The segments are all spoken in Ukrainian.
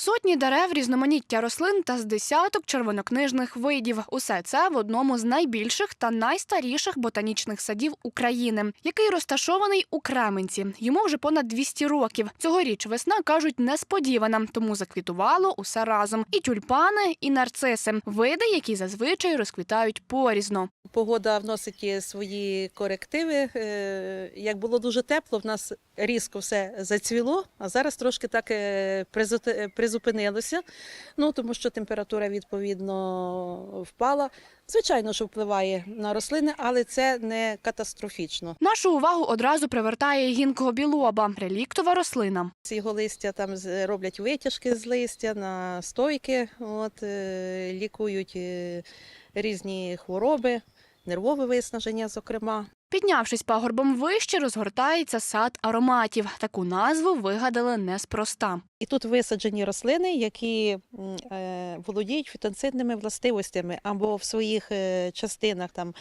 Сотні дерев, різноманіття рослин та з десяток червонокнижних видів. Усе це в одному з найбільших та найстаріших ботанічних садів України, який розташований у Кременці. Йому вже понад 200 років. Цьогоріч весна кажуть несподівана, тому заквітувало усе разом: і тюльпани, і нарциси види, які зазвичай розквітають порізно. Погода вносить свої корективи. Е, Як було дуже тепло, в нас різко все зацвіло, а зараз трошки так е, призу- призупинилося. Ну тому що температура відповідно впала. Звичайно, що впливає на рослини, але це не катастрофічно. Нашу увагу одразу привертає гінкого білоба, реліктова рослина. З його листя там роблять витяжки з листя на стойки, от, е, лікують е, різні хвороби, нервове виснаження, зокрема. Піднявшись пагорбом вище, розгортається сад ароматів. Таку назву вигадали неспроста. І тут висаджені рослини, які е, володіють фітонцидними властивостями або в своїх е, частинах, там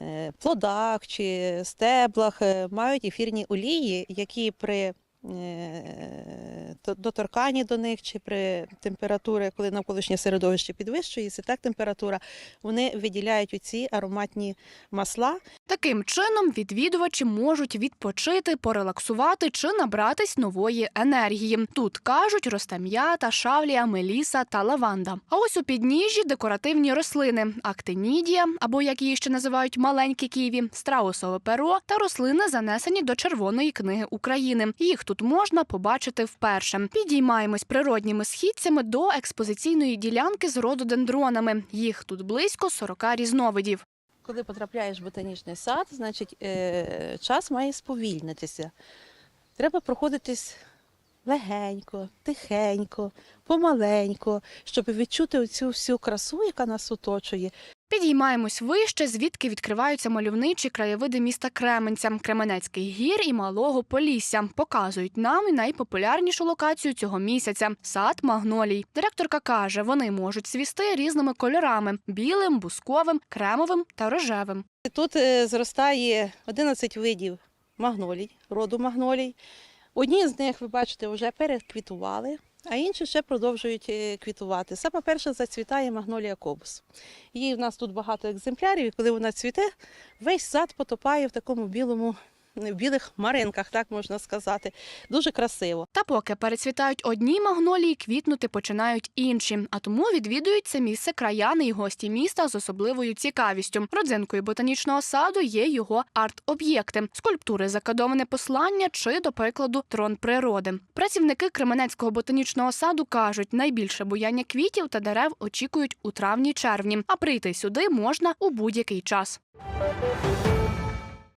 е, плодах чи стеблах, мають ефірні олії, які при доторканні до них чи при температурі, коли навколишнє середовище підвищується, так температура, вони виділяють оці ароматні масла, Таким чином відвідувачі можуть відпочити, порелаксувати чи набратись нової енергії. Тут кажуть росте м'ята, шавлія, меліса та лаванда. А ось у підніжжі декоративні рослини: актинідія, або як її ще називають маленькі ківі, страусове перо та рослини, занесені до Червоної книги України. Їх тут можна побачити вперше. Підіймаємось природніми східцями до експозиційної ділянки з рододендронами. Їх тут близько 40 різновидів. Коли потрапляєш в ботанічний сад, значить е, час має сповільнитися. Треба проходитись легенько, тихенько, помаленько, щоб відчути оцю всю красу, яка нас оточує. Підіймаємось вище, звідки відкриваються мальовничі краєвиди міста Кременця, Кременецький гір і Малого Полісся. Показують нам найпопулярнішу локацію цього місяця сад магнолій. Директорка каже, вони можуть свісти різними кольорами: білим, бусковим, кремовим та рожевим. Тут е, зростає 11 видів магнолій, роду магнолій. Одні з них, ви бачите, вже переквітували, а інші ще продовжують е, квітувати. Саме перша зацвітає магнолія кобус. Її в нас тут багато екземплярів, і коли вона цвіте, весь сад потопає в такому білому, в білих маринках, так можна сказати. Дуже красиво. Та поки перецвітають одні магнолії, квітнути починають інші. А тому відвідують це місце краяни і гості міста з особливою цікавістю. Родзинкою ботанічного саду є його арт-об'єкти, скульптури, закодоване послання чи, до прикладу, трон природи. Працівники Кременецького ботанічного саду кажуть, найбільше буяння квітів та дерев очікують у травні-червні, а прийти сюди можна у будь-який час.